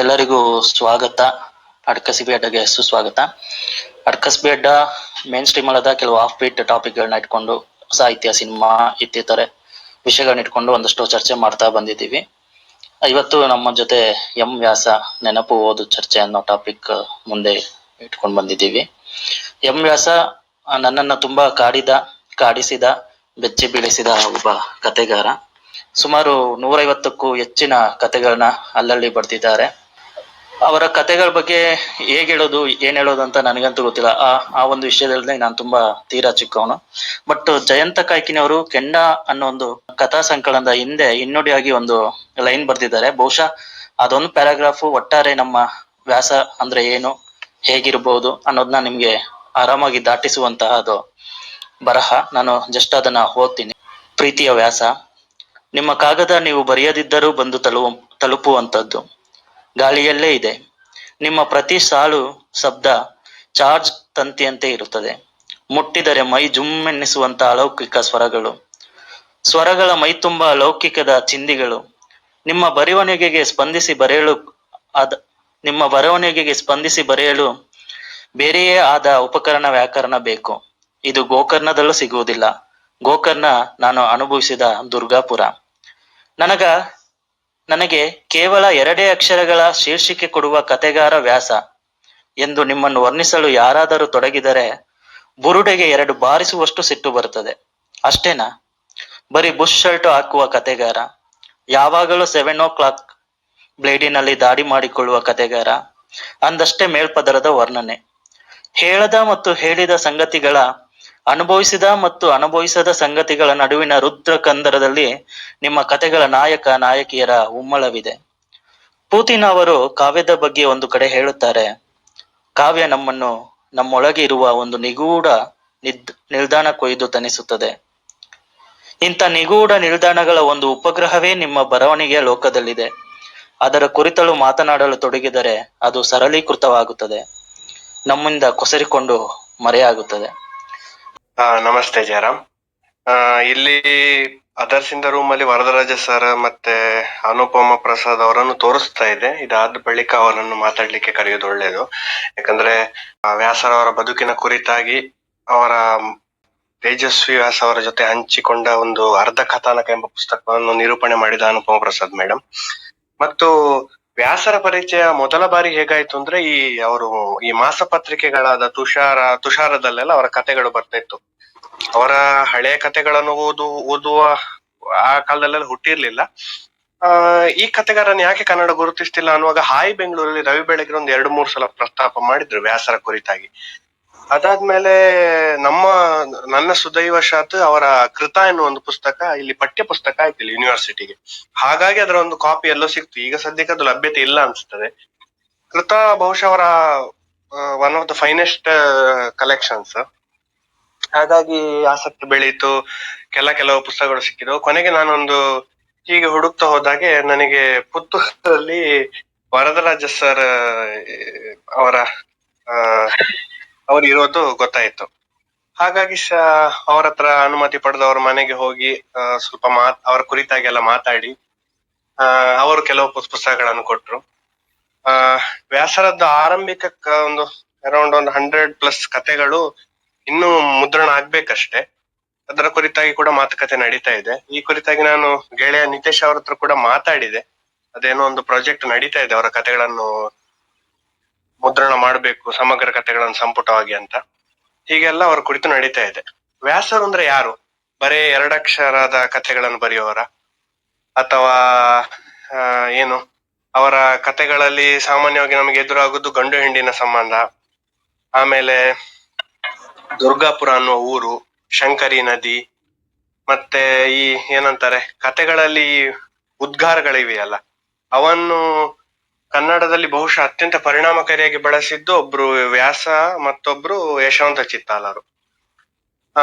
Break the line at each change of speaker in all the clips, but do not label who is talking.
ಎಲ್ಲರಿಗೂ ಸ್ವಾಗತ. ಅಡ್ಕಸಿ ಅಡ್ಡಗೆ ಸುಸ್ವಾಗತ ಅಡ್ಕಸ್ ಅಡ್ಡ ಮೇನ್ ಸ್ಟ್ರೀಮ್ ಅಲ್ಲದ ಕೆಲವು ಆಫ್ ಬೀಟ್ ಟಾಪಿಕ್ಗಳನ್ನ ಇಟ್ಕೊಂಡು ಸಾಹಿತ್ಯ ಸಿನಿಮಾ ಇತ್ತಿತರೆ ವಿಷಯಗಳನ್ನ ಇಟ್ಕೊಂಡು ಒಂದಷ್ಟು ಚರ್ಚೆ ಮಾಡ್ತಾ ಬಂದಿದ್ದೀವಿ. ಇವತ್ತು ನಮ್ಮ ಜೊತೆ ಎಂ ವ್ಯಾಸ ನೆನಪು ಓದು ಚರ್ಚೆ ಅನ್ನೋ ಟಾಪಿಕ್ ಮುಂದೆ ಇಟ್ಕೊಂಡು ಬಂದಿದ್ದೀವಿ. ಎಂ ವ್ಯಾಸ ನನ್ನನ್ನು ತುಂಬಾ ಕಾಡಿದ, ಕಾಡಿಸಿದ, ಬೆಚ್ಚಿ ಬೀಳಿಸಿದ ಒಬ್ಬ ಕತೆಗಾರ ಸುಮಾರು ನೂರೈವತ್ತಕ್ಕೂ ಹೆಚ್ಚಿನ ಕತೆಗಳನ್ನ ಅಲ್ಲಲ್ಲಿ ಬರ್ದಿದ್ದಾರೆ. ಅವರ ಕತೆಗಳ ಬಗ್ಗೆ ಹೇಗೆ ಹೇಳೋದು, ಏನ್ ಹೇಳೋದು ಅಂತ ನನಗಂತೂ ಗೊತ್ತಿಲ್ಲ. ಆ ಆ ಒಂದು ವಿಷಯದಲ್ಲಿ ನಾನು ತುಂಬಾ ತೀರಾ ಚಿಕ್ಕವನು. ಬಟ್ ಜಯಂತ ಕಾಯ್ಕಿನವರು ಕೆಂಡ ಅನ್ನೋ ಒಂದು ಕಥಾ ಸಂಕಲನದ ಹಿಂದೆ ಇನ್ನುಡಿಯಾಗಿ ಒಂದು ಲೈನ್ ಬರ್ದಿದ್ದಾರೆ. ಬಹುಶಃ ಅದೊಂದು ಪ್ಯಾರಾಗ್ರಾಫ್ ಒಟ್ಟಾರೆ ನಮ್ಮ ವ್ಯಾಸ ಅಂದ್ರೆ ಏನು ಹೇಗಿರಬಹುದು ಅನ್ನೋದನ್ನ ನಿಮ್ಗೆ ಆರಾಮಾಗಿ ದಾಟಿಸುವಂತಹ ಅದು ಬರಹ. ನಾನು ಜಸ್ಟ್ ಅದನ್ನ ಓದ್ತೀನಿ. ಪ್ರೀತಿಯ ವ್ಯಾಸ, ನಿಮ್ಮ ಕಾಗದ ನೀವು ಬರೆಯದಿದ್ದರೂ ಬಂದು ತಲುಪು ತಲುಪುವಂಥದ್ದು ಗಾಳಿಯಲ್ಲೇ ಇದೆ. ನಿಮ್ಮ ಪ್ರತಿ ಸಾಲು ಶಬ್ದ ಚಾರ್ಜ್ ತಂತಿಯಂತೆ ಇರುತ್ತದೆ. ಮುಟ್ಟಿದರೆ ಮೈ ಜುಮ್ಮೆನ್ನಿಸುವಂತ ಅಲೌಕಿಕ ಸ್ವರಗಳು. ಸ್ವರಗಳ ಮೈತುಂಬ ಅಲೌಕಿಕದ ಚಿಂದಿಗಳು. ನಿಮ್ಮ ಬರವಣಿಗೆಗೆ ಸ್ಪಂದಿಸಿ ಬರೆಯಲು ಅದ ನಿಮ್ಮ ಬರವಣಿಗೆಗೆ ಸ್ಪಂದಿಸಿ ಬರೆಯಲು ಬೇರೆಯೇ ಆದ ಉಪಕರಣ ವ್ಯಾಕರಣ ಬೇಕು. ಇದು ಗೋಕರ್ಣದಲ್ಲೂ ಸಿಗುವುದಿಲ್ಲ. ಗೋಕರ್ಣ ನಾನು ಅನುಭವಿಸಿದ ದುರ್ಗಾಪುರ. ನನಗ ನನಗೆ ಕೇವಲ ಎರಡೇ ಅಕ್ಷರಗಳ ಶೀರ್ಷಿಕೆ ಕೊಡುವ ಕತೆಗಾರ ವ್ಯಾಸ. ಎಂದು ನಿಮ್ಮನ್ನು ವರ್ಣಿಸಲು ಯಾರಾದರೂ ತೊಡಗಿದರೆ ಬುರುಡೆಗೆ ಎರಡು ಬಾರಿಸುವಷ್ಟು ಸಿಟ್ಟು ಬರುತ್ತದೆ. ಅಷ್ಟೇನಾ? ಬರೀ ಬುಷ್ ಶರ್ಟ್ ಹಾಕುವ ಕತೆಗಾರ ಯಾವಾಗಲೂ ಸೆವೆನ್ ಓ ಕ್ಲಾಕ್ ಬ್ಲೇಡಿನಲ್ಲಿ ದಾಡಿ ಮಾಡಿಕೊಳ್ಳುವ ಕತೆಗಾರ ಅಂದಷ್ಟೇ ಮೇಲ್ಪದರದ ವರ್ಣನೆ. ಹೇಳದ ಮತ್ತು ಹೇಳಿದ ಸಂಗತಿಗಳ ಅನುಭವಿಸಿದ ಮತ್ತು ಅನುಭವಿಸದ ಸಂಗತಿಗಳ ನಡುವಿನ ರುದ್ರ ಕಂದರದಲ್ಲಿ ನಿಮ್ಮ ಕತೆಗಳ ನಾಯಕ, ನಾಯಕಿಯರ ಉಮ್ಮಳವಿದೆ. ಪೂತಿನ್ ಅವರು ಕಾವ್ಯದ ಬಗ್ಗೆ ಒಂದು ಕಡೆ ಹೇಳುತ್ತಾರೆ. ಕಾವ್ಯ ನಮ್ಮನ್ನು, ನಮ್ಮೊಳಗೆ ಇರುವ ಒಂದು ನಿಗೂಢ ನಿದ್, ನಿಲ್ದಾಣ ಕೊಯ್ದು ತನಿಸುತ್ತದೆ. ಇಂಥ ನಿಗೂಢ ನಿಲ್ದಾಣಗಳ ಒಂದು ಉಪಗ್ರಹವೇ ನಿಮ್ಮ ಬರವಣಿಗೆಯ ಲೋಕದಲ್ಲಿದೆ. ಅದರ ಕುರಿತಳು ಮಾತನಾಡಲು ತೊಡಗಿದರೆ ಅದು ಸರಳೀಕೃತವಾಗುತ್ತದೆ. ನಮ್ಮಿಂದ ಕೊಸರಿಕೊಂಡು ಮರೆಯಾಗುತ್ತದೆ.
ಆ, ನಮಸ್ತೆ ಜಯರಾಮ್. ಆ, ಇಲ್ಲಿ ಅದರ್ಸ್ ಇಂದ ದ ರೂಮ್ ಅಲ್ಲಿ ವರದರಾಜ ಸರ್ ಮತ್ತೆ ಅನುಪಮ ಪ್ರಸಾದ್ ಅವರನ್ನು ತೋರಿಸ್ತಾ ಇದೆ. ಇದಾದ ಬಳಿಕ ಅವರನ್ನು ಮಾತಾಡ್ಲಿಕ್ಕೆ ಕರೆಯೋದು ಒಳ್ಳೇದು. ಯಾಕಂದ್ರೆ ವ್ಯಾಸರವರ ಬದುಕಿನ ಕುರಿತಾಗಿ ಅವರ ತೇಜಸ್ವಿ ವ್ಯಾಸ ಅವರ ಜೊತೆ ಹಂಚಿಕೊಂಡ ಒಂದು ಅರ್ಧ ಕಥಾನಕ ಎಂಬ ಪುಸ್ತಕವನ್ನು ನಿರೂಪಣೆ ಮಾಡಿದ ಅನುಪಮ ಪ್ರಸಾದ್ ಮೇಡಮ್ ಮತ್ತು ವ್ಯಾಸರ ಪರಿಚಯ ಮೊದಲ ಬಾರಿ ಹೇಗಾಯ್ತು ಅಂದ್ರೆ ಈ ಅವರು ಈ ಮಾಸಪತ್ರಿಕೆಗಳಾದ ತುಷಾರ, ತುಷಾರದಲ್ಲೆಲ್ಲ ಅವರ ಕಥೆಗಳು ಬರ್ತಾ ಇತ್ತು ಅವರ ಹಳೆಯ ಕಥೆಗಳನ್ನು ಓದು, ಓದುವ ಆ ಕಾಲದಲ್ಲೆಲ್ಲ ಹುಟ್ಟಿರ್ಲಿಲ್ಲ. ಆ, ಈ ಕಥೆಗಾರನ ಯಾಕೆ ಕನ್ನಡ ಗುರುತಿಸ್ತಿಲ್ಲ ಅನ್ನುವಾಗ ಹಾಯ್ ಬೆಂಗಳೂರಲ್ಲಿ ರವಿ ಬೆಳಗ್ಗೆ ಒಂದು ಎರಡು ಮೂರು ಸಲ ಪ್ರಸ್ತಾಪ ಮಾಡಿದ್ರು ವ್ಯಾಸರ ಕುರಿತಾಗಿ. ಅದಾದ್ಮೇಲೆ ನಮ್ಮ, ನನ್ನ ಸುದೈವ ಶಾತ್ ಅವರ ಕೃತ ಎನ್ನುವ ಒಂದು ಪುಸ್ತಕ ಇಲ್ಲಿ ಪಠ್ಯ ಪುಸ್ತಕ ಆಯ್ತು ಇಲ್ಲಿ ಯೂನಿವರ್ಸಿಟಿಗೆ ಹಾಗಾಗಿ ಅದರ ಒಂದು ಕಾಪಿ ಎಲ್ಲೋ ಸಿಕ್ತು. ಈಗ ಸದ್ಯಕ್ಕೆ ಅದು ಲಭ್ಯತೆ ಇಲ್ಲ ಅನ್ಸ್ತದೆ ಕೃತ ಬಹುಶಃ ಅವರ one of the finest collections ಹಾಗಾಗಿ ಆಸಕ್ತಿ ಬೆಳೀತು. ಕೆಲ ಕೆಲವು ಪುಸ್ತಕಗಳು ಸಿಕ್ಕಿದವು. ಕೊನೆಗೆ ನಾನೊಂದು ಹೀಗೆ ಹುಡುಕ್ತಾ ಹೋದಾಗೆ ನನಗೆ ಪುತ್ತೂರಲ್ಲಿ ವರದರಾಜ ಸರ್ ಅವರ ಅವ್ರು ಇರೋದು ಗೊತ್ತಾಯ್ತು. ಹಾಗಾಗಿ ಶ ಅವ್ರ ಹತ್ರ ಅನುಮತಿ ಪಡೆದು ಅವ್ರ ಮನೆಗೆ ಹೋಗಿ ಸ್ವಲ್ಪ ಮಾತ್ ಅವರ ಕುರಿತಾಗಿ ಎಲ್ಲ ಮಾತಾಡಿ ಆ, ಅವರು ಕೆಲವು ಪುಸ್- ಪುಸ್ತಕಗಳನ್ನು ಕೊಟ್ರು. ಆ ವ್ಯಾಸರದ್ದು ಆರಂಭಿಕ ಒಂದು ಅರೌಂಡ್ ಒಂದು ಹಂಡ್ರೆಡ್ ಪ್ಲಸ್ ಕತೆಗಳು ಇನ್ನೂ ಮುದ್ರಣ ಆಗ್ಬೇಕಷ್ಟೇ. ಅದರ ಕುರಿತಾಗಿ ಕೂಡ ಮಾತುಕತೆ ನಡೀತಾ ಇದೆ. ಈ ಕುರಿತಾಗಿ ನಾನು ಗೆಳೆಯ ನಿತೇಶ್ ಅವ್ರ ಹತ್ರ ಕೂಡ ಮಾತಾಡಿದೆ. ಅದೇನೋ ಒಂದು ಪ್ರಾಜೆಕ್ಟ್ ನಡೀತಾ ಇದೆ ಅವರ ಕತೆಗಳನ್ನು ಮುದ್ರಣ ಮಾಡಬೇಕು, ಸಮಗ್ರ ಕಥೆಗಳನ್ನು ಸಂಪುಟವಾಗಿ ಅಂತ. ಹೀಗೆಲ್ಲ ಅವರ ಕುರಿತು ನಡೀತಾ ಇದೆ. ವ್ಯಾಸರು ಅಂದ್ರೆ ಯಾರು? ಬರೇ ಎರಡಕ್ಷರದ ಕಥೆಗಳನ್ನು ಬರೆಯುವವರ? ಅಥವಾ ಏನು? ಅವರ ಕಥೆಗಳಲ್ಲಿ ಸಾಮಾನ್ಯವಾಗಿ ನಮಗೆ ಎದುರಾಗುವುದು ಗಂಡು ಹೆಂಡಿನ ಸಂಬಂಧ. ಆಮೇಲೆ ದುರ್ಗಾಪುರ ಅನ್ನುವ ಊರು, ಶಂಕರಿ ನದಿ, ಮತ್ತೆ ಈ ಏನಂತಾರೆ ಕತೆಗಳಲ್ಲಿ ಉದ್ಗಾರಗಳಿವೆಯಲ್ಲ, ಅವನ್ನು ಕನ್ನಡದಲ್ಲಿ ಬಹುಶಃ ಅತ್ಯಂತ ಪರಿಣಾಮಕಾರಿಯಾಗಿ ಬಳಸಿದ್ದು ಒಬ್ರು ವ್ಯಾಸ, ಮತ್ತೊಬ್ರು ಯಶವಂತ ಚಿತ್ತಾಲರು. ಆ,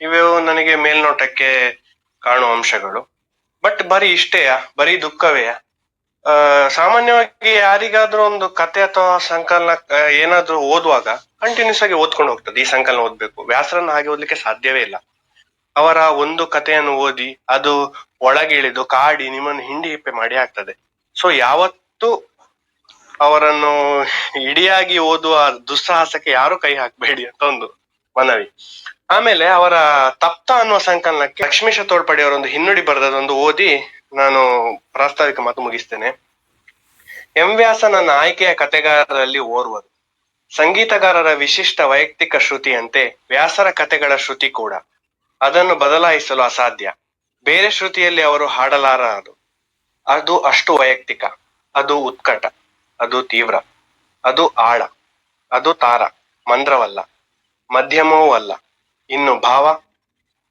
ಇವು ನನಗೆ ಮೇಲ್ನೋಟಕ್ಕೆ ಕಾಣುವ ಅಂಶಗಳು. ಬಟ್ ಬರೀ ಇಷ್ಟೇಯಾ? ಬರೀ ದುಃಖವೇ ಆ, ಸಾಮಾನ್ಯವಾಗಿ ಯಾರಿಗಾದ್ರೂ ಒಂದು ಕತೆ ಅಥವಾ ಸಂಕಲನ ಏನಾದ್ರೂ ಓದುವಾಗ ಕಂಟಿನ್ಯೂಸ್ ಆಗಿ ಓದ್ಕೊಂಡು ಹೋಗ್ತದೆ ಈ ಸಂಕಲನ ಓದ್ಬೇಕು. ವ್ಯಾಸರನ್ನ ಹಾಗೆ ಓದ್ಲಿಕ್ಕೆ ಸಾಧ್ಯವೇ ಇಲ್ಲ. ಅವರ ಒಂದು ಕಥೆಯನ್ನು ಓದಿ ಅದು ಒಳಗಿಳಿದು ಕಾಡಿ ನಿಮ್ಮನ್ನು ಹಿಂಡಿ ಹಿಪ್ಪೆ ಮಾಡಿ ಆಗ್ತದೆ ಸೊ ಯಾವತ್ತು ಅವರನ್ನು ಇಡಿಯಾಗಿ ಓದುವ ದುಸ್ಸಾಹಸಕ್ಕೆ ಯಾರು ಕೈ ಹಾಕಬೇಡಿ ಅಂತ ಒಂದು ಮನವಿ. ಆಮೇಲೆ ಅವರ ತಪ್ತ ಅನ್ನುವ ಸಂಕಲನಕ್ಕೆ ಲಕ್ಷ್ಮೀಶ ತೋಳ್ಪಡಿ ಅವರೊಂದು ಹಿನ್ನುಡಿ ಬರೆದದೊಂದು ಓದಿ ನಾನು ಪ್ರಾಸ್ತಾವಿಕ ಮಾತು ಮುಗಿಸ್ತೇನೆ. ಎಂ ವ್ಯಾಸ ನನ್ನ ಆಯ್ಕೆಯ ಕತೆಗಾರರಲ್ಲಿ ಓರ್ವರು. ಸಂಗೀತಗಾರರ ವಿಶಿಷ್ಟ ವೈಯಕ್ತಿಕ ಶ್ರುತಿಯಂತೆ ವ್ಯಾಸರ ಕತೆಗಳ ಶ್ರುತಿ ಕೂಡ. ಅದನ್ನು ಬದಲಾಯಿಸಲು ಅಸಾಧ್ಯ. ಬೇರೆ ಶ್ರುತಿಯಲ್ಲಿ ಅವರು ಹಾಡಲಾರರು ಅದು ಅಷ್ಟು ವೈಯಕ್ತಿಕ. ಅದು ಉತ್ಕಟ, ಅದು ತೀವ್ರ, ಅದು ಆಳ, ಅದು ತಾರ, ಮಂದ್ರವಲ್ಲ, ಮಧ್ಯಮವೂ ಅಲ್ಲ, ಇನ್ನು ಭಾವ,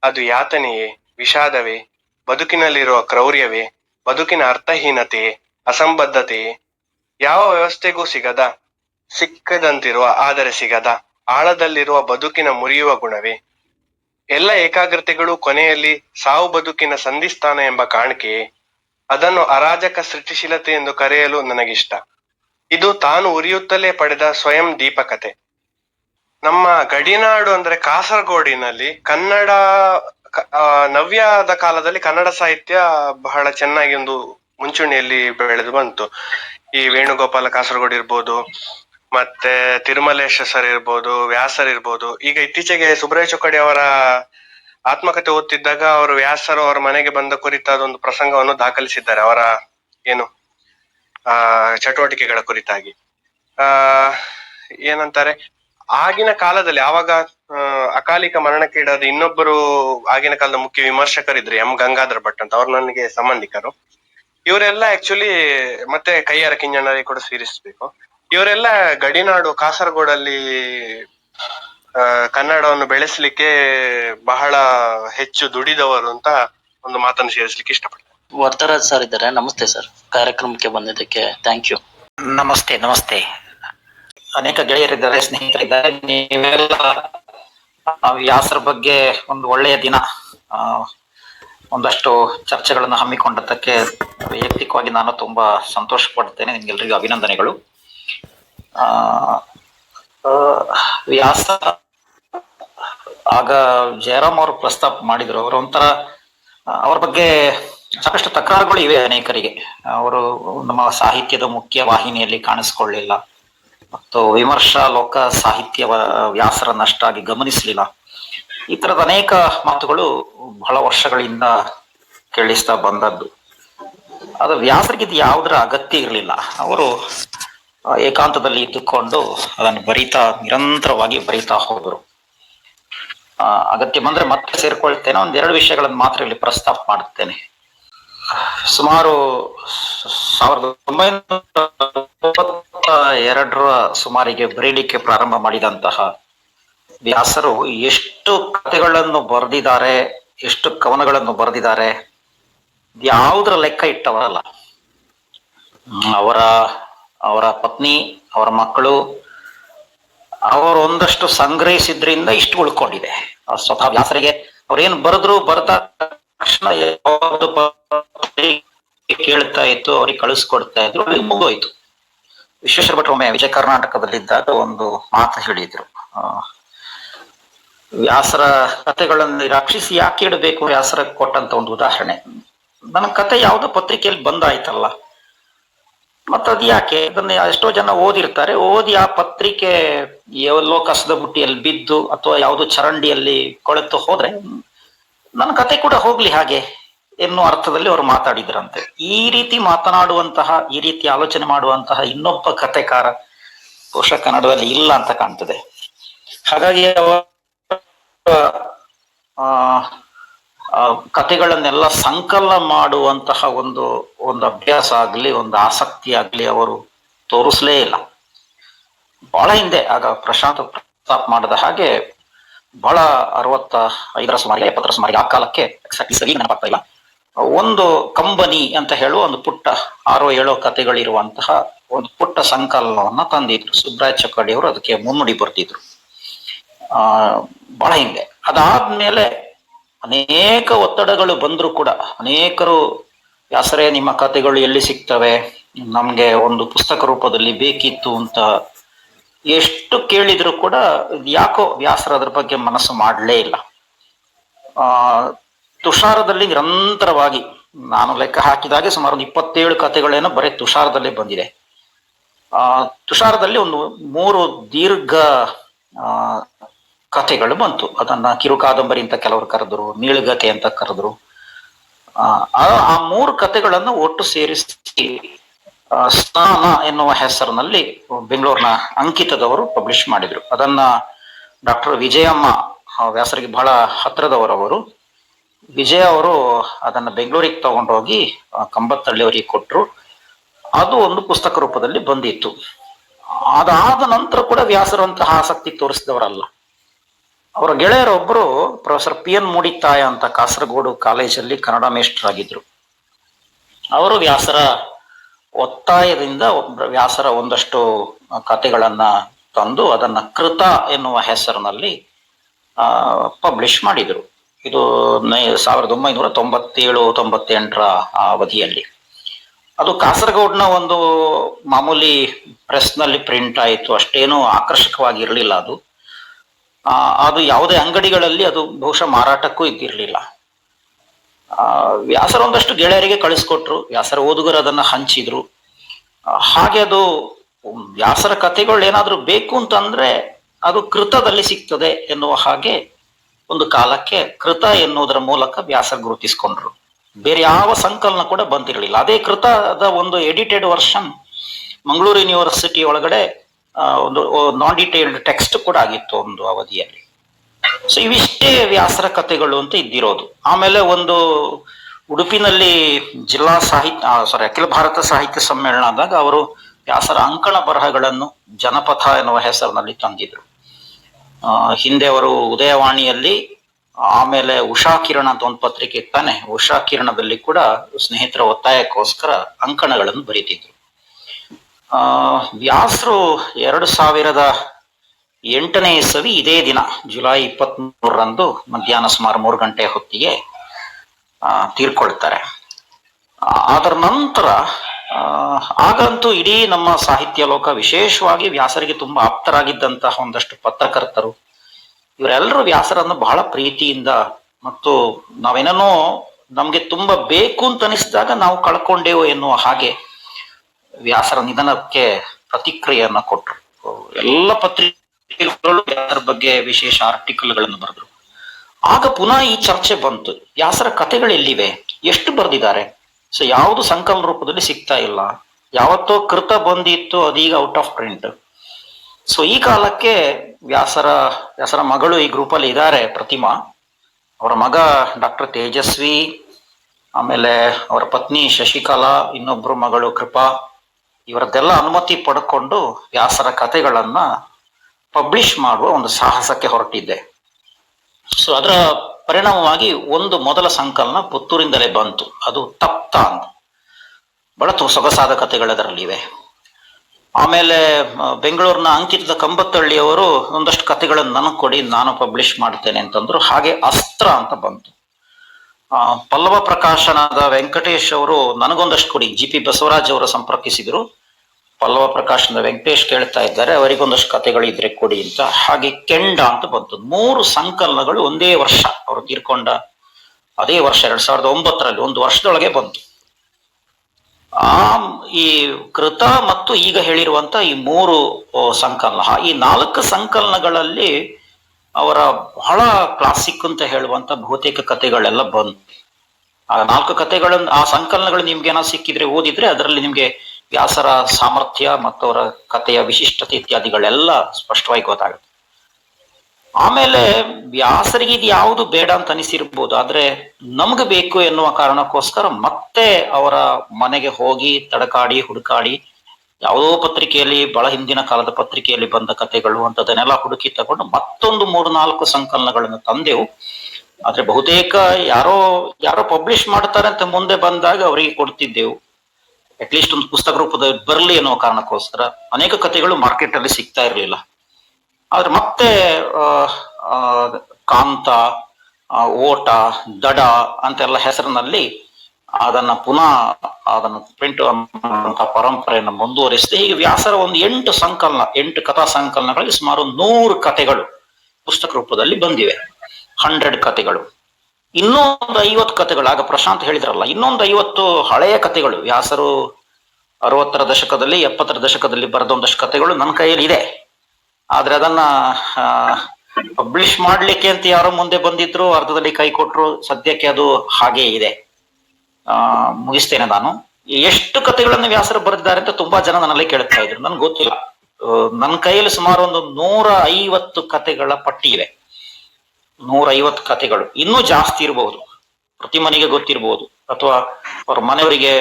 ಅದು ಯಾತನೆಯೇ, ವಿಷಾದವೇ, ಬದುಕಿನಲ್ಲಿರುವ ಕ್ರೌರ್ಯವೇ, ಬದುಕಿನ ಅರ್ಥಹೀನತೆಯೇ, ಅಸಂಬದ್ಧತೆಯೇ, ಯಾವ ವ್ಯವಸ್ಥೆಗೂ ಸಿಗದ, ಸಿಕ್ಕದಂತಿರುವ, ಆದರೆ ಸಿಗದ, ಆಳದಲ್ಲಿರುವ ಬದುಕಿನ ಮುರಿಯುವ ಗುಣವೇ? ಎಲ್ಲ ಏಕಾಗ್ರತೆಗಳು ಕೊನೆಯಲ್ಲಿ ಸಾವು ಬದುಕಿನ ಸಂಧಿಸ್ಥಾನ ಎಂಬ ಕಾಣಿಕೆಯೇ? ಅದನ್ನು ಅರಾಜಕ ಸೃಷ್ಟಿಶೀಲತೆ ಎಂದು ಕರೆಯಲು ನನಗಿಷ್ಟ. ಇದು ತಾನು ಉರಿಯುತ್ತಲೇ ಪಡೆದ ಸ್ವಯಂ ದೀಪಕತೆ. ನಮ್ಮ ಗಡಿನಾಡು ಅಂದ್ರೆ ಕಾಸರಗೋಡಿನಲ್ಲಿ ಕನ್ನಡ ನವ್ಯದ ಕಾಲದಲ್ಲಿ ಕನ್ನಡ ಸಾಹಿತ್ಯ ಬಹಳ ಚೆನ್ನಾಗಿ ಒಂದು ಮುಂಚೂಣಿಯಲ್ಲಿ ಬೆಳೆದು ಬಂತು. ಈ ವೇಣುಗೋಪಾಲ ಕಾಸರಗೋಡು ಇರ್ಬೋದು, ಮತ್ತೆ ತಿರುಮಲೇಶ ಸರ್ ಇರ್ಬೋದು, ವ್ಯಾಸರ್ ಇರ್ಬೋದು, ಈಗ ಇತ್ತೀಚೆಗೆ ಸುಬ್ರಹ ಚೊಕ್ಕಡಿ ಅವರ ಆತ್ಮಕಥೆ ಓದ್ತಿದ್ದಾಗ ಅವರು ವ್ಯಾಸರು ಅವರ ಮನೆಗೆ ಬಂದ ಕುರಿತಾದ ಒಂದು ಪ್ರಸಂಗವನ್ನು ದಾಖಲಿಸಿದ್ದಾರೆ ಅವರ ಏನು, ಆ, ಚಟುವಟಿಕೆಗಳ ಕುರಿತಾಗಿ. ಆ, ಏನಂತಾರೆ, ಆಗಿನ ಕಾಲದಲ್ಲಿ, ಆವಾಗ ಅಕಾಲಿಕ ಮರಣಕ್ಕೀಡಾದ ಇನ್ನೊಬ್ಬರು ಆಗಿನ ಕಾಲದ ಮುಖ್ಯ ವಿಮರ್ಶಕರಿದ್ರು ಎಂ ಗಂಗಾಧರ ಭಟ್ ಅಂತ, ಅವ್ರು ನನಗೆ ಸಂಬಂಧಿಕರು. ಇವರೆಲ್ಲ ಆಕ್ಚುಲಿ ಮತ್ತೆ ಕೈಯಾರ ಕಿಂಜಣ್ಣರಿಗೆ ಕೂಡ ಸೇರಿಸ್ಬೇಕು. ಇವರೆಲ್ಲ ಗಡಿನಾಡು ಕಾಸರಗೋಡಲ್ಲಿ ಕನ್ನಡವನ್ನು ಬೆಳೆಸಲಿಕ್ಕೆ ಬಹಳ ಹೆಚ್ಚು ದುಡಿದವರು ಅಂತ ಒಂದು ಮಾತನ್ನು ಸೇರಿಸಲಿಕ್ಕೆ ಇಷ್ಟಪಡ್ತೇನೆ.
ವರ್ತರಾಜ್ ಸರ್ ಇದ್ದಾರೆ. ನಮಸ್ತೆ ಸರ್. ಕಾರ್ಯಕ್ರಮಕ್ಕೆ ಬಂದಿದ್ದಕ್ಕೆ ಥ್ಯಾಂಕ್ ಯು
ನಮಸ್ತೆ ನಮಸ್ತೆ. ಅನೇಕ ಗೆಳೆಯರಿದ್ದಾರೆ ಸ್ನೇಹಿತರಿದ್ದಾರೆ. ನೀವೆಲ್ಲ ಆ, ವ್ಯಾಸರ ಬಗ್ಗೆ ಒಂದು ಒಳ್ಳೆಯ ದಿನ ಆ, ಒಂದಷ್ಟು ಚರ್ಚೆಗಳನ್ನು ಹಮ್ಮಿಕೊಂಡದಕ್ಕೆ ವೈಯಕ್ತಿಕವಾಗಿ ನಾನು ತುಂಬಾ ಸಂತೋಷ ಪಡ್ತೇನೆ ನಿಮ್ಗೆಲ್ರಿಗೂ ಅಭಿನಂದನೆಗಳು. ಆ, ಆ, ವ್ಯಾಸ ಆಗ ಜಯರಾಮ್ ಅವರು ಪ್ರಸ್ತಾಪ ಮಾಡಿದ್ರು. ಅವರು ಒಂಥರ, ಅವ್ರ ಬಗ್ಗೆ ಸಾಕಷ್ಟು ತಕರಾರುಗಳು ಇವೆ ಅನೇಕರಿಗೆ. ಅವರು ನಮ್ಮ ಸಾಹಿತ್ಯದ ಮುಖ್ಯ ವಾಹಿನಿಯಲ್ಲಿ ಕಾಣಿಸ್ಕೊಳ್ಳಿಲ್ಲ. ಮತ್ತು ವಿಮರ್ಶಾ ಲೋಕ ಸಾಹಿತ್ಯ ವ್ಯಾಸರನ್ನಷ್ಟಾಗಿ ಗಮನಿಸಲಿಲ್ಲ. ಈ ತರದ ಅನೇಕ ಮಾತುಗಳು ಬಹಳ ವರ್ಷಗಳಿಂದ ಕೇಳಿಸ್ತಾ ಬಂದದ್ದು. ಅದು ವ್ಯಾಸರಿಗೆ ಇದು ಯಾವುದರ ಅಗತ್ಯ ಇರಲಿಲ್ಲ. ಅವರು ಏಕಾಂತದಲ್ಲಿ ಇದ್ದುಕೊಂಡು ಅದನ್ನು ಬರೀತಾ, ನಿರಂತರವಾಗಿ ಬರೀತಾ ಹೋದರು. ಅಗತ್ಯ ಬಂದ್ರೆ ಮತ್ತೆ ಸೇರ್ಕೊಳ್ತೇನೆ. ಒಂದೆರಡು ವಿಷಯಗಳನ್ನು ಮಾತ್ರ ಇಲ್ಲಿ ಪ್ರಸ್ತಾಪ ಮಾಡುತ್ತೇನೆ. ಸುಮಾರು ಸಾವಿರದ ಒಂಬೈನೂರ ಎರಡರ ಸುಮಾರಿಗೆ ಬರೀಲಿಕ್ಕೆ ಪ್ರಾರಂಭ ಮಾಡಿದಂತಹ ವ್ಯಾಸರು ಎಷ್ಟು ಕಥೆಗಳನ್ನು ಬರೆದಿದ್ದಾರೆ, ಎಷ್ಟು ಕವನಗಳನ್ನು ಬರೆದಿದ್ದಾರೆ, ಯಾವುದರ ಲೆಕ್ಕ ಇಟ್ಟವರಲ್ಲ. ಅವರ ಅವರ ಪತ್ನಿ, ಅವರ ಮಕ್ಕಳು ಅವರು ಒಂದಷ್ಟು ಸಂಗ್ರಹಿಸಿದ್ರಿಂದ ಇಷ್ಟು ಉಳ್ಕೊಂಡಿದೆ. ಸ್ವತಃ ವ್ಯಾಸರಿಗೆ ಅವ್ರೇನು ಬರೆದ್ರು ಬರ್ತಾ ತಕ್ಷಣ ಕೇಳ್ತಾ ಇತ್ತು, ಅವ್ರಿಗೆ ಕಳಿಸ್ಕೊಡ್ತಾ ಇದ್ರು, ಅವ್ರಿಗೆ ಮುಗೋಯ್ತು ವಿಶ್ವೇಶ್ವರ ಭಟ್ರು ಒಮ್ಮೆ ವಿಜಯ ಕರ್ನಾಟಕದಲ್ಲಿದ್ದಾಗ ಒಂದು ಮಾತು ಹೇಳಿದ್ರು. ವ್ಯಾಸರ ಕಥೆಗಳನ್ನು ನಿರಾಕ್ಷಿಸಿ ಯಾಕೆ ಇಡಬೇಕು ವ್ಯಾಸರ ಕೊಟ್ಟಂತ ಒಂದು ಉದಾಹರಣೆ. ನನ್ನ ಕತೆ ಯಾವ್ದೋ ಪತ್ರಿಕೆಯಲ್ಲಿ ಬಂದಾಯ್ತಲ್ಲ. ಮತ್ತದು ಯಾಕೆ? ಅದನ್ನ ಎಷ್ಟೋ ಜನ ಓದಿರ್ತಾರೆ. ಓದಿ ಆ ಪತ್ರಿಕೆ ಎಲ್ಲೋ ಕಸದ ಬುಟ್ಟಿಯಲ್ಲಿ ಬಿದ್ದು ಅಥವಾ ಯಾವುದೋ ಚರಂಡಿಯಲ್ಲಿ ಕೊಳೆತು ಹೋದ್ರೆ ನನ್ನ ಕತೆ ಕೂಡ ಹೋಗ್ಲಿ ಹಾಗೆ ಎನ್ನುವ ಅರ್ಥದಲ್ಲಿ ಅವರು ಮಾತಾಡಿದ್ರಂತೆ. ಈ ರೀತಿ ಮಾತನಾಡುವಂತಹ, ಈ ರೀತಿ ಆಲೋಚನೆ ಮಾಡುವಂತಹ ಇನ್ನೊಬ್ಬ ಕಥೆಕಾರ ಬಹುಶಃ ಕನ್ನಡದಲ್ಲಿ ಇಲ್ಲ ಅಂತ ಕಾಣ್ತದೆ. ಹಾಗಾಗಿ ಕಥೆಗಳನ್ನೆಲ್ಲ ಸಂಕಲನ ಮಾಡುವಂತಹ ಒಂದು ಒಂದು ಅಭ್ಯಾಸ ಆಗಲಿ, ಒಂದು ಆಸಕ್ತಿ ಆಗಲಿ ಅವರು ತೋರಿಸ್ಲೇ ಇಲ್ಲ. ಬಹಳ ಹಿಂದೆ, ಆಗ ಪ್ರಶಾಂತ್ ಪ್ರಸ್ತಾಪ ಮಾಡಿದ ಹಾಗೆ ಬಹಳ ಅರವತ್ತ ಐದರ ಸುಮಾರಿಗೆ, ಎಪ್ಪತ್ತರ ಸುಮಾರಿಗೆ ಆ ಕಾಲಕ್ಕೆ ಎಕ್ಸಾಕ್ಟ್ಲಿ ಸರಿ ನೆನಪಾಗ್ತಾ ಇಲ್ಲ. ಒಂದು ಕಂಬನಿ ಅಂತ ಹೇಳುವ ಒಂದು ಪುಟ್ಟ ಆರೋ ಏಳೋ ಕಥೆಗಳಿರುವಂತಹ ಒಂದು ಪುಟ್ಟ ಸಂಕಲನವನ್ನ ತಂದಿದ್ರು. ಸುಬ್ರಾಯ ಚಕ್ಕಡಿ ಅವರು ಅದಕ್ಕೆ ಮುನ್ನುಡಿ ಬರ್ತಿದ್ರು. ಆ, ಬಹಳ ಹಿಂದೆ. ಅದಾದ್ಮೇಲೆ ಅನೇಕ ಒತ್ತಡಗಳು ಬಂದರೂ ಕೂಡ, ಅನೇಕರು ವ್ಯಾಸರೇ ನಿಮ್ಮ ಕಥೆಗಳು ಎಲ್ಲಿ ಸಿಗ್ತವೆ? ನಮಗೆ ಒಂದು ಪುಸ್ತಕ ರೂಪದಲ್ಲಿ ಬೇಕಿತ್ತು ಅಂತ ಎಷ್ಟು ಕೇಳಿದ್ರು ಕೂಡ ಯಾಕೋ ವ್ಯಾಸರ ಅದ್ರ ಬಗ್ಗೆ ಮನಸ್ಸು ಮಾಡಲೇ ಇಲ್ಲ. ಆ, ತುಷಾರದಲ್ಲಿ ನಿರಂತರವಾಗಿ ನಾನು ಲೆಕ್ಕ ಹಾಕಿದಾಗೆ ಸುಮಾರು ಒಂದು ಇಪ್ಪತ್ತೇಳು ಕಥೆಗಳೇನೋ ಬರೀ ತುಷಾರದಲ್ಲೇ ಬಂದಿದೆ. ಆ, ತುಷಾರದಲ್ಲಿ ಒಂದು ಮೂರು ದೀರ್ಘ, ಆ, ಕಥೆಗಳು ಬಂತು. ಅದನ್ನ ಕಿರುಕಾದಂಬರಿ ಅಂತ ಕೆಲವರು ಕರೆದ್ರು, ನೀಳ್ಗತೆ ಅಂತ ಕರೆದ್ರು. ಆ, ಆ- ಮೂರು ಕಥೆಗಳನ್ನು ಒಟ್ಟು ಸೇರಿಸಿ ಸ್ನಾನ ಎನ್ನುವ ಹೆಸರಿನಲ್ಲಿ ಬೆಂಗಳೂರಿನ ಅಂಕಿತದವರು ಪಬ್ಲಿಷ್ ಮಾಡಿದ್ರು. ಅದನ್ನ ಡಾಕ್ಟರ್ ವಿಜಯಮ್ಮ ವ್ಯಾಸರಿಗೆ ಬಹಳ ಹತ್ರದವರವರು. ವಿಜಯ ಅವರು ಅದನ್ನ ಬೆಂಗಳೂರಿಗೆ ತಗೊಂಡೋಗಿ ಕಂಬತ್ತಳ್ಳಿಯವರಿಗೆ ಕೊಟ್ಟರು ಅದು ಒಂದು ಪುಸ್ತಕ ರೂಪದಲ್ಲಿ ಬಂದಿತ್ತು. ಅದಾದ ನಂತರ ಕೂಡ ವ್ಯಾಸರಂತಹ ಆಸಕ್ತಿ ತೋರಿಸಿದವರಲ್ಲ. ಅವರ ಗೆಳೆಯರೊಬ್ಬರು ಪ್ರೊಫೆಸರ್ ಪಿ ಎನ್ ಮೂಡಿತಾಯ ಅಂತ ಕಾಸರಗೋಡು ಕಾಲೇಜಲ್ಲಿ ಕನ್ನಡ ಮೇಷ್ಟ್ರಾಗಿದ್ರು. ಅವರು ವ್ಯಾಸರ ಒತ್ತಾಯದಿಂದ ವ್ಯಾಸರ ಒಂದಷ್ಟು ಕಥೆಗಳನ್ನ ತಂದು ಅದನ್ನ ಕೃತ ಎನ್ನುವ ಹೆಸರಿನಲ್ಲಿ ಪಬ್ಲಿಷ್ ಮಾಡಿದರು. ಇದು ಸಾವಿರದ ಒಂಬೈನೂರ ತೊಂಬತ್ತೇಳು ತೊಂಬತ್ತೆಂಟರ ಅವಧಿಯಲ್ಲಿ. ಅದು ಕಾಸರಗೋಡ್ನ ಒಂದು ಮಾಮೂಲಿ ಪ್ರೆಸ್ನಲ್ಲಿ ಪ್ರಿಂಟ್ ಆಯಿತು. ಅಷ್ಟೇನು ಆಕರ್ಷಕವಾಗಿರಲಿಲ್ಲ ಅದು. ಆ, ಅದು ಯಾವುದೇ ಅಂಗಡಿಗಳಲ್ಲಿ ಅದು ಬಹುಶಃ ಮಾರಾಟಕ್ಕೂ ಇದ್ದಿರಲಿಲ್ಲ. ವ್ಯಾಸರ ಒಂದಷ್ಟು ಗೆಳೆಯರಿಗೆ ಕಳಿಸ್ಕೊಟ್ರು. ವ್ಯಾಸರ ಓದುಗರು ಅದನ್ನ ಹಂಚಿದ್ರು. ಹಾಗೆ ಅದು ವ್ಯಾಸರ ಕಥೆಗಳು ಏನಾದ್ರೂ ಬೇಕು ಅಂತಂದ್ರೆ ಅದು ಕೃತದಲ್ಲಿ ಸಿಗ್ತದೆ ಎನ್ನುವ ಹಾಗೆ ಒಂದು ಕಾಲಕ್ಕೆ ಕೃತ ಎನ್ನುವುದರ ಮೂಲಕ ವ್ಯಾಸ ಗುರುತಿಸ್ಕೊಂಡ್ರು. ಬೇರೆ ಯಾವ ಸಂಕಲನ ಕೂಡ ಬಂದಿರಲಿಲ್ಲ. ಅದೇ ಕೃತದ ಒಂದು ಎಡಿಟೆಡ್ ವರ್ಷನ್ ಮಂಗಳೂರು ಯೂನಿವರ್ಸಿಟಿ ಒಳಗಡೆ ಒಂದು ನಾನ್ ಡಿಟೇಲ್ಡ್ ಟೆಕ್ಸ್ಟ್ ಕೂಡ ಆಗಿತ್ತು ಒಂದು ಅವಧಿಯಲ್ಲಿ. ಸೊ ಇವಿಷ್ಟೇ ವ್ಯಾಸರ ಕಥೆಗಳು ಅಂತ ಇದ್ದಿರೋದು. ಆಮೇಲೆ ಒಂದು ಉಡುಪಿನಲ್ಲಿ ಜಿಲ್ಲಾ ಸಾಹಿತ್ಯ ಸಾರಿ ಅಖಿಲ ಭಾರತ ಸಾಹಿತ್ಯ ಸಮ್ಮೇಳನ ಆದಾಗ ಅವರು ವ್ಯಾಸರ ಅಂಕಣ ಬರಹಗಳನ್ನು ಜನಪಥ ಎನ್ನುವ ಹೆಸರಿನಲ್ಲಿ ತಂದಿದ್ರು. ಹಿಂದೆ ಅವರು ಉದಯವಾಣಿಯಲ್ಲಿ, ಆಮೇಲೆ ಉಷಾ ಕಿರಣ ಅಂತ ಒಂದು ಪತ್ರಿಕೆ ತಾನೆ ಉಷಾ ಕಿರಣದಲ್ಲಿ ಕೂಡ ಸ್ನೇಹಿತರ ಒತ್ತಾಯಕ್ಕೋಸ್ಕರ ಅಂಕಣಗಳನ್ನು ಬರೀತಿದ್ರು. ವ್ಯಾಸರು ಎರಡು ಸಾವಿರದ ಎಂಟನೇ ಇಸವಿ ಇದೇ ದಿನ, ಜುಲೈ ಇಪ್ಪತ್ತ್ ಮೂರರಂದು ಮಧ್ಯಾಹ್ನ ಸುಮಾರು ಮೂರು ಗಂಟೆ ಹೊತ್ತಿಗೆ ತೀರ್ಕೊಳ್ತಾರೆ. ಅದರ ನಂತರ ಆಗಂತೂ ಇಡೀ ನಮ್ಮ ಸಾಹಿತ್ಯ ಲೋಕ ವಿಶೇಷವಾಗಿ ವ್ಯಾಸರಿಗೆ ತುಂಬಾ ಆಪ್ತರಾಗಿದ್ದಂತಹ ಒಂದಷ್ಟು ಪತ್ರಕರ್ತರು, ಇವರೆಲ್ಲರೂ ವ್ಯಾಸರನ್ನು ಬಹಳ ಪ್ರೀತಿಯಿಂದ ಮತ್ತು ನಾವೇನೋ ನಮಗೆ ತುಂಬಾ ಬೇಕು ಅಂತ ಅನಿಸಿದಾಗ ನಾವು ಕಳ್ಕೊಂಡೆವು ಎನ್ನುವ ಹಾಗೆ ವ್ಯಾಸರ ನಿಧನಕ್ಕೆ ಪ್ರತಿಕ್ರಿಯೆಯನ್ನ ಕೊಟ್ರು. ಎಲ್ಲ ಪತ್ರಿಕೆಗಳು ವ್ಯಾಸರ ಬಗ್ಗೆ ವಿಶೇಷ ಆರ್ಟಿಕಲ್ಗಳನ್ನು ಬರೆದ್ರು. ಆಗ ಪುನಃ ಈ ಚರ್ಚೆ ಬಂತು. ವ್ಯಾಸರ ಕಥೆಗಳೆಲ್ಲಿವೆ? ಎಷ್ಟು ಬರೆದಿದ್ದಾರೆ? ಸೊ ಯಾವುದು ಸಂಕಲನ ರೂಪದಲ್ಲಿ ಸಿಗ್ತಾ ಇಲ್ಲ. ಯಾವತ್ತೋ ಕೃತ ಬಂದಿತ್ತು, ಅದೀಗ ಔಟ್ ಆಫ್ ಪ್ರಿಂಟ್ ಸೊ ಈ ಕಾಲಕ್ಕೆ ವ್ಯಾಸರ ವ್ಯಾಸರ ಮಗಳು ಈ ಗ್ರೂಪಲ್ಲಿ ಇದ್ದಾರೆ, ಪ್ರತಿಮಾ. ಅವರ ಮಗ ಡಾಕ್ಟರ್ ತೇಜಸ್ವಿ, ಆಮೇಲೆ ಅವರ ಪತ್ನಿ ಶಶಿಕಲಾ, ಇನ್ನೊಬ್ರು ಮಗಳು ಕೃಪಾ. ಇವರದ್ದೆಲ್ಲ ಅನುಮತಿ ಪಡ್ಕೊಂಡು ವ್ಯಾಸರ ಕಥೆಗಳನ್ನ ಪಬ್ಲಿಷ್ ಮಾಡುವ ಒಂದು ಸಾಹಸಕ್ಕೆ ಹೊರಟಿದ್ದೆ. ಸೊ ಅದರ ಪರಿಣಾಮವಾಗಿ ಒಂದು ಮೊದಲ ಸಂಕಲನ ಪುತ್ತೂರಿಂದಲೇ ಬಂತು. ಅದು ತಪ್ತ ಅಂತ. ಬಹಳ ಸೊಗಸಾದ ಕಥೆಗಳು ಅದರಲ್ಲಿವೆ ಆಮೇಲೆ ಬೆಂಗಳೂರಿನ ಅಂಕಿತದ ಕಂಬತ್ತಳ್ಳಿಯವರು ಒಂದಷ್ಟು ಕಥೆಗಳನ್ನು ನನಗೆ ಕೊಡಿ, ನಾನು ಪಬ್ಲಿಷ್ ಮಾಡ್ತೇನೆ ಅಂತಂದ್ರು, ಹಾಗೆ ಅಸ್ತ್ರ ಅಂತ ಬಂತು. ಪಲ್ಲವ ಪ್ರಕಾಶನದ ವೆಂಕಟೇಶ್ ಅವರು ನನಗೊಂದಷ್ಟು ಕೊಡಿ. ಜಿ ಪಿ ಬಸವರಾಜ್ ಅವರು ಸಂಪರ್ಕಿಸಿದ್ರು. ಪಲ್ಲವ ಪ್ರಕಾಶನದ ವೆಂಕಟೇಶ್ ಕೇಳ್ತಾ ಇದ್ದಾರೆ. ಅವರಿಗೊಂದಷ್ಟು ಕಥೆಗಳು ಇದ್ರೆ ಕೊಡಿ ಅಂತ. ಹಾಗೆ ಕೆಂಡ ಅಂತ ಬಂತು. ಮೂರು ಸಂಕಲನಗಳು ಒಂದೇ ವರ್ಷ ಅವರು ತೀರ್ಕೊಂಡ ಅದೇ ವರ್ಷ, ಎರಡ್ ಸಾವಿರದ ಒಂಬತ್ತರಲ್ಲಿ ಒಂದು ವರ್ಷದೊಳಗೆ ಬಂತು. ಆ, ಈ ಕೃತ ಮತ್ತು ಈಗ ಹೇಳಿರುವಂತ ಈ ಮೂರು ಸಂಕಲನ. ಈ ನಾಲ್ಕು ಸಂಕಲನಗಳಲ್ಲಿ ಅವರ ಬಹಳ ಕ್ಲಾಸಿಕ್ ಅಂತ ಹೇಳುವಂತ ಬಹುತೇಕ ಕಥೆಗಳೆಲ್ಲ ಬಂತು. ಆ ನಾಲ್ಕು ಕಥೆಗಳನ್ನು, ಆ ಸಂಕಲನಗಳು ನಿಮ್ಗೆ ಏನೋ ಸಿಕ್ಕಿದ್ರೆ ಓದಿದ್ರೆ ಅದರಲ್ಲಿ ನಿಮ್ಗೆ ವ್ಯಾಸರ ಸಾಮರ್ಥ್ಯ ಮತ್ತು ಅವರ ಕಥೆಯ ವಿಶಿಷ್ಟತೆ ಇತ್ಯಾದಿಗಳೆಲ್ಲ ಸ್ಪಷ್ಟವಾಗಿ ಗೊತ್ತಾಗುತ್ತೆ. ಆಮೇಲೆ ವ್ಯಾಸರಿಗೆ ಇದು ಯಾವುದು ಬೇಡ ಅಂತ ಅನಿಸಿರ್ಬೋದು, ಆದ್ರೆ ನಮ್ಗೆ ಬೇಕು ಎನ್ನುವ ಕಾರಣಕ್ಕೋಸ್ಕರ ಮತ್ತೆ ಅವರ ಮನೆಗೆ ಹೋಗಿ ತಡಕಾಡಿ, ಹುಡುಕಾಡಿ, ಯಾವುದೋ ಪತ್ರಿಕೆಯಲ್ಲಿ, ಬಹಳ ಹಿಂದಿನ ಕಾಲದ ಪತ್ರಿಕೆಯಲ್ಲಿ ಬಂದ ಕಥೆಗಳು ಅಂತದನ್ನೆಲ್ಲ ಹುಡುಕಿ ತಗೊಂಡು ಮತ್ತೊಂದು ಮೂರು ನಾಲ್ಕು ಸಂಕಲನಗಳನ್ನು ತಂದೆವು. ಆದ್ರೆ ಬಹುತೇಕ ಯಾರೋ ಯಾರೋ ಪಬ್ಲಿಷ್ ಮಾಡ್ತಾರೆ ಅಂತ ಮುಂದೆ ಬಂದಾಗ ಅವರಿಗೆ ಕೊಡ್ತಿದ್ದೆವು. ಅಟ್ಲೀಸ್ಟ್ ಒಂದು ಪುಸ್ತಕ ರೂಪದಲ್ಲಿ ಬರಲಿ ಅನ್ನೋ ಕಾರಣಕ್ಕೋಸ್ಕರ ಅನೇಕ ಕಥೆಗಳು ಮಾರ್ಕೆಟ್ ಅಲ್ಲಿ ಸಿಗ್ತಾ ಇರಲಿಲ್ಲ. ಆದ್ರೆ ಮತ್ತೆ ಕಾಂತ ಓಟ, ದಡ ಅಂತ ಎಲ್ಲ ಹೆಸರಿನಲ್ಲಿ ಅದನ್ನ ಪುನಃ ಅದನ್ನು ಪ್ರಿಂಟ್ ಪರಂಪರೆಯನ್ನು ಮುಂದುವರಿಸಿದೆ. ಹೀಗೆ ವ್ಯಾಸರ ಒಂದು ಎಂಟು ಸಂಕಲನ, ಎಂಟು ಕಥಾ ಸಂಕಲನಗಳಲ್ಲಿ ಸುಮಾರು ನೂರು ಕಥೆಗಳು ಪುಸ್ತಕ ರೂಪದಲ್ಲಿ ಬಂದಿವೆ. ಹಂಡ್ರೆಡ್ ಕಥೆಗಳು. ಇನ್ನೊಂದು ಐವತ್ತು ಕಥೆಗಳು ಆಗ ಪ್ರಶಾಂತ್ ಹೇಳಿದ್ರಲ್ಲ, ಇನ್ನೊಂದು ಐವತ್ತು ಹಳೆಯ ಕಥೆಗಳು ವ್ಯಾಸರು ಅರವತ್ತರ ದಶಕದಲ್ಲಿ, ಎಪ್ಪತ್ತರ ದಶಕದಲ್ಲಿ ಬರೆದೊಂದಷ್ಟು ಕಥೆಗಳು ನನ್ನ ಕೈಯಲ್ಲಿ ಇದೆ. ಆದ್ರೆ ಅದನ್ನ ಪಬ್ಲಿಷ್ ಮಾಡ್ಲಿಕ್ಕೆ ಅಂತ ಯಾರೋ ಮುಂದೆ ಬಂದಿದ್ರು, ಅರ್ಧದಲ್ಲಿ ಕೈ ಕೊಟ್ರು, ಸದ್ಯಕ್ಕೆ ಅದು ಹಾಗೇ ಇದೆ. ಆ, ಮುಗಿಸ್ತೇನೆ ನಾನು. ಎಷ್ಟು ಕಥೆಗಳನ್ನು ವ್ಯಾಸರು ಬರೆದಿದ್ದಾರೆ ಅಂತ ತುಂಬಾ ಜನ ನನ್ನಲ್ಲಿ ಕೇಳ್ತಾ ಇದ್ರು. ನನ್ಗೆ ಗೊತ್ತಿಲ್ಲ. ನನ್ನ ಕೈಯಲ್ಲಿ ಸುಮಾರು ಒಂದು ನೂರ ಐವತ್ತು ಕಥೆಗಳ ಪಟ್ಟಿ ಇದೆ. ನೂರ ಐವತ್ತು ಕಥೆಗಳು. ಇನ್ನೂ ಜಾಸ್ತಿ ಇರಬಹುದು ಪ್ರತಿ ಮನೆಗೆ ಗೊತ್ತಿರಬಹುದು ಅಥವಾ ಅವ್ರ ಮನೆಯವರಿಗೆ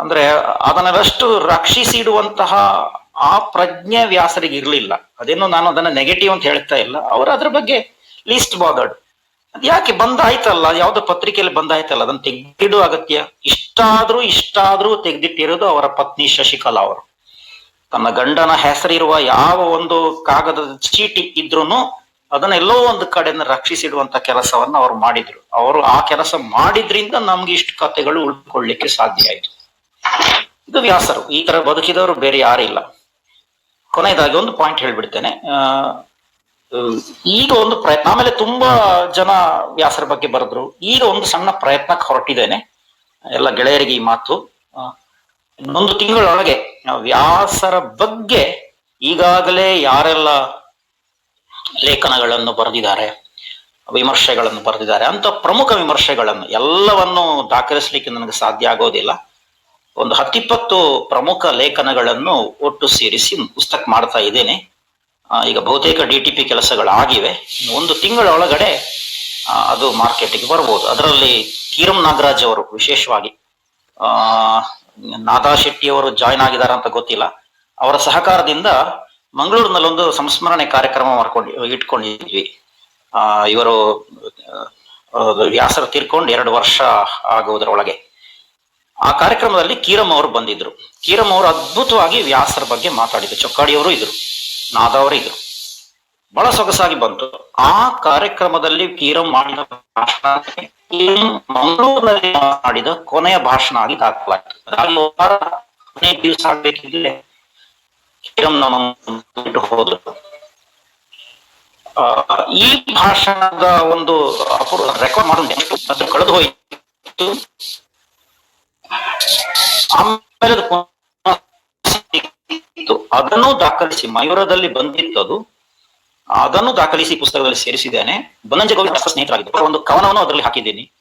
ಅಂದ್ರೆ ಅದನ್ನೆಲ್ಲಷ್ಟು ರಕ್ಷಿಸಿ ಇಡುವಂತಹ ಆ ಪ್ರಜ್ಞೆ ವ್ಯಾಸರಿಗೆ ಇರಲಿಲ್ಲ. ಅದೇನು ನಾನು ಅದನ್ನ ನೆಗೆಟಿವ್ ಅಂತ ಹೇಳ್ತಾ ಇಲ್ಲ. ಅವರು ಅದ್ರ ಬಗ್ಗೆ ಲೀಸ್ಟ್ ಬಾದರ್ಡ್ ಅದ್ ಯಾಕೆ ಬಂದಾಯ್ತಲ್ಲ? ಯಾವ್ದೋ ಪತ್ರಿಕೆಯಲ್ಲಿ ಬಂದಾಯ್ತಲ್ಲ? ಅದನ್ನ ತೆಗೆದಿಡುವ ಅಗತ್ಯ? ಇಷ್ಟಾದ್ರೂ ಇಷ್ಟಾದ್ರೂ ತೆಗೆದಿಟ್ಟಿರೋದು ಅವರ ಪತ್ನಿ ಶಶಿಕಲಾ ಅವರು. ತನ್ನ ಗಂಡನ ಹೆಸರಿರುವ ಯಾವ ಒಂದು ಕಾಗದದ ಚೀಟಿ ಇದ್ರೂನು ಅದನ್ನ ಎಲ್ಲೋ ಒಂದು ಕಡೆಯಿಂದ ರಕ್ಷಿಸಿಡುವಂತ ಕೆಲಸವನ್ನ ಅವ್ರು ಮಾಡಿದ್ರು. ಅವರು ಆ ಕೆಲಸ ಮಾಡಿದ್ರಿಂದ ನಮ್ಗೆ ಇಷ್ಟು ಕಥೆಗಳು ಉಳ್ಕೊಳ್ಳಿಕ್ಕೆ ಸಾಧ್ಯ ಆಯ್ತು. ಇದು ವ್ಯಾಸರು. ಈ ತರ ಬದುಕಿದವರು ಬೇರೆ ಯಾರಿಲ್ಲ ಕೊನೆಯದಾಗಿ ಒಂದು ಪಾಯಿಂಟ್ ಹೇಳ್ಬಿಡ್ತೇನೆ. ಈಗ ಒಂದು ಪ್ರಯತ್ನ, ಆಮೇಲೆ ತುಂಬಾ ಜನ ವ್ಯಾಸರ ಬಗ್ಗೆ ಬರೆದ್ರು. ಈಗ ಒಂದು ಸಣ್ಣ ಪ್ರಯತ್ನಕ್ಕೆ ಹೊರಟಿದ್ದೇನೆ. ಎಲ್ಲ ಗೆಳೆಯರಿಗೆ ಈ ಮಾತು. ಒಂದು ತಿಂಗಳೊಳಗೆ ವ್ಯಾಸರ ಬಗ್ಗೆ ಈಗಾಗಲೇ ಯಾರೆಲ್ಲ ಲೇಖನಗಳನ್ನು ಬರೆದಿದ್ದಾರೆ, ವಿಮರ್ಶೆಗಳನ್ನು ಬರೆದಿದ್ದಾರೆ ಅಂತ ಪ್ರಮುಖ ವಿಮರ್ಶೆಗಳನ್ನು ಎಲ್ಲವನ್ನು ದಾಖಲಿಸ್ಲಿಕ್ಕೆ ನನಗೆ ಸಾಧ್ಯ ಆಗೋದಿಲ್ಲ. ಒಂದು ಹತ್ತಿಪ್ಪತ್ತು ಪ್ರಮುಖ ಲೇಖನಗಳನ್ನು ಒಟ್ಟು ಸೇರಿಸಿ ಪುಸ್ತಕ ಮಾಡ್ತಾ ಇದ್ದೇನೆ. ಈಗ ಬಹುತೇಕ ಡಿ ಟಿ ಪಿ ಕೆಲಸಗಳಾಗಿವೆ. ಒಂದು ತಿಂಗಳ ಒಳಗಡೆ ಅದು ಮಾರ್ಕೆಟಿಗೆ ಬರ್ಬೋದು. ಅದರಲ್ಲಿ ಕೀರಂ ನಾಗರಾಜ್ ಅವರು ವಿಶೇಷವಾಗಿ, ಆ, ನಾದಾ ಶೆಟ್ಟಿ ಅವರು ಜಾಯ್ನ್ ಆಗಿದ್ದಾರೆ ಅಂತ ಗೊತ್ತಿಲ್ಲ. ಅವರ ಸಹಕಾರದಿಂದ ಮಂಗಳೂರಿನಲ್ಲಿ ಒಂದು ಸಂಸ್ಮರಣೆ ಕಾರ್ಯಕ್ರಮ ಮಾಡ್ಕೊಂಡು ಇಟ್ಕೊಂಡಿದ್ವಿ. ಆ, ಇವರು ವ್ಯಾಸರು ತೀರ್ಕೊಂಡು ಎರಡು ವರ್ಷ ಆಗುವುದರೊಳಗೆ ಆ ಕಾರ್ಯಕ್ರಮದಲ್ಲಿ ಕೀರಮ್ ಅವರು ಬಂದಿದ್ರು. ಕೀರಮ್ ಅವರು ಅದ್ಭುತವಾಗಿ ವ್ಯಾಸರ ಬಗ್ಗೆ ಮಾತಾಡಿದ್ರು. ಚೊಕ್ಕಾಡಿಯವರು ಇದ್ರು, ನಾದವರು ಇದ್ರು. ಬಹಳ ಸೊಗಸಾಗಿ ಬಂತು. ಆ ಕಾರ್ಯಕ್ರಮದಲ್ಲಿ ಕೀರಂ ಮಾಡಿದ ಭಾಷಣ ಮಂಗಳೂರಿನಲ್ಲಿ ಮಾಡಿದ ಕೊನೆಯ ಭಾಷಣ ಆಗಿ ದಾಖಲಾಯಿತು. ದಿವಸ ಆಗ್ಬೇಕಿದ್ರೆ ನಮ್ಮ ಬಿಟ್ಟು ಹೋದ್ರು. ಈ ಭಾಷಣದ ಒಂದು ಅಪೂರ್ವ ರೆಕಾರ್ಡ್ ಮಾಡೋದು ಅದು ಕಳೆದು ಹೋಯಿತು. ಆಮೇಲೆ ಅದನ್ನು ದಾಖಲಿಸಿ, ಮಯೂರದಲ್ಲಿ ಬಂದಿತ್ತು ಅದು. ಅದನ್ನು ದಾಖಲಿಸಿ ಪುಸ್ತಕದಲ್ಲಿ ಸೇರಿಸಿದ್ದೇನೆ. ಬನಂಜ ವ್ಯಾಸ ಸ್ನೇಹಿತರಾಗಿದ್ದರು ಒಂದು ಕವನವನ್ನು ಅದರಲ್ಲಿ ಹಾಕಿದ್ದೀನಿ.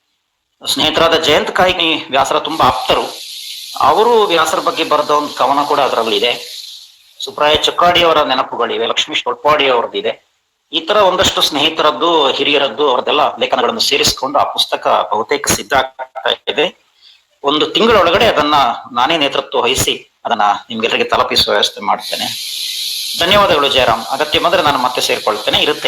ಸ್ನೇಹಿತರಾದ ಜಯಂತ್ ಕಾಯಿನಿ ವ್ಯಾಸರ ತುಂಬಾ ಆಪ್ತರು. ಅವರು ವ್ಯಾಸರ ಬಗ್ಗೆ ಬರೆದ ಒಂದು ಕವನ ಕೂಡ ಅದರಲ್ಲಿ ಇದೆ ಸುಪ್ರಾಯ ಚಕ್ಕಾಡಿಯವರ ನೆನಪುಗಳಿವೆ ಲಕ್ಷ್ಮೀಶ್ ತೊಟ್ಪಾಡಿ ಅವರದ್ದಿದೆ ಈ ತರ ಒಂದಷ್ಟು ಸ್ನೇಹಿತರದ್ದು, ಹಿರಿಯರದ್ದು ಅವರದೆಲ್ಲ ಲೇಖನಗಳನ್ನು ಸೇರಿಸಿಕೊಂಡು ಆ ಪುಸ್ತಕ ಬಹುತೇಕ ಸಿದ್ಧ ಆಗ್ತಾ ಇದೆ. ಒಂದು ತಿಂಗಳೊಳಗಡೆ ಅದನ್ನ ನಾನೇ ನೇತೃತ್ವ ವಹಿಸಿ ಅದನ್ನ ನಿಮ್ಗೆಲ್ಲರಿಗೆ ತಲುಪಿಸುವ ವ್ಯವಸ್ಥೆ ಮಾಡ್ತೇನೆ. ಧನ್ಯವಾದಗಳು, ಜಯರಾಮ್. ಅಗತ್ಯ ಬಂದ್ರೆ ನಾನು ಮತ್ತೆ ಸೇರ್ಕೊಳ್ತೇನೆ. ಇರುತ್ತೆ.